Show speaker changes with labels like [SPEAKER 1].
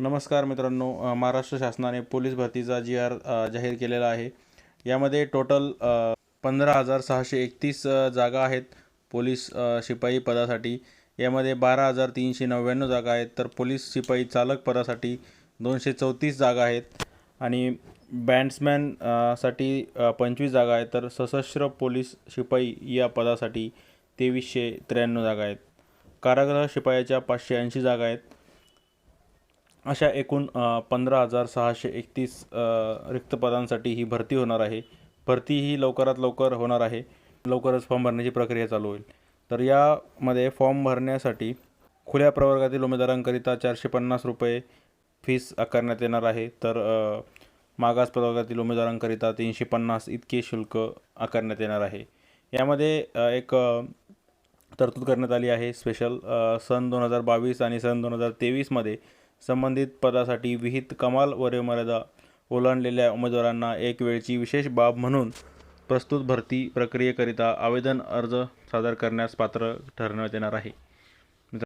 [SPEAKER 1] नमस्कार मित्रांनो महाराष्ट्र शासनाने पोलीस भरतीचा जी आर जाहीर केलेला आहे. यामध्ये टोटल पंधरा हजार सहाशे एकतीस जागा आहेत पोलीस शिपाई पदासाठी. यामध्ये बारा हजार तीनशे नव्याण्णव जागा आहेत तर पोलीस शिपाई चालक पदासाठी दोनशे चौतीस जागा आहेत आणि बँड्समॅनसाठी पंचवीस जागा आहेत तर सशस्त्र पोलीस शिपाई या पदासाठी तेवीसशे त्र्याण्णव जागा आहेत. कारागृह शिपायाच्या पाचशे ऐंशी जागा आहेत. अशा एकूण पंधरा हजार सहाशे एकतीस रिक्त पदांसाठी ही भरती होणार आहे. भरती ही लवकरात लवकर होणार आहे. लवकरच फॉर्म भरण्याची प्रक्रिया चालू होईल. तर यामध्ये फॉर्म भरण्यासाठी खुल्या प्रवर्गातील उमेदवारांकरिता चारशे पन्नास रुपये फीस आकारण्यात येणार आहे. तर मागास प्रवर्गातील उमेदवारांकरिता तीनशे पन्नास इतके शुल्क आकारण्यात येणार आहे. यामध्ये एक तरतूद करण्यात आली आहे. स्पेशल सन दोन हजार बावीस आणि सन दोन हजार तेवीसमध्ये संबंधित पदासाठी विहित कमाल वयोमर्यादा ओलांडलेल्या उमेदवारांना एक वेळची विशेष बाब म्हणून प्रस्तुत भरती प्रक्रियेकरिता आवेदन अर्ज सादर करण्यास पात्र ठरण्यात येणार आहे.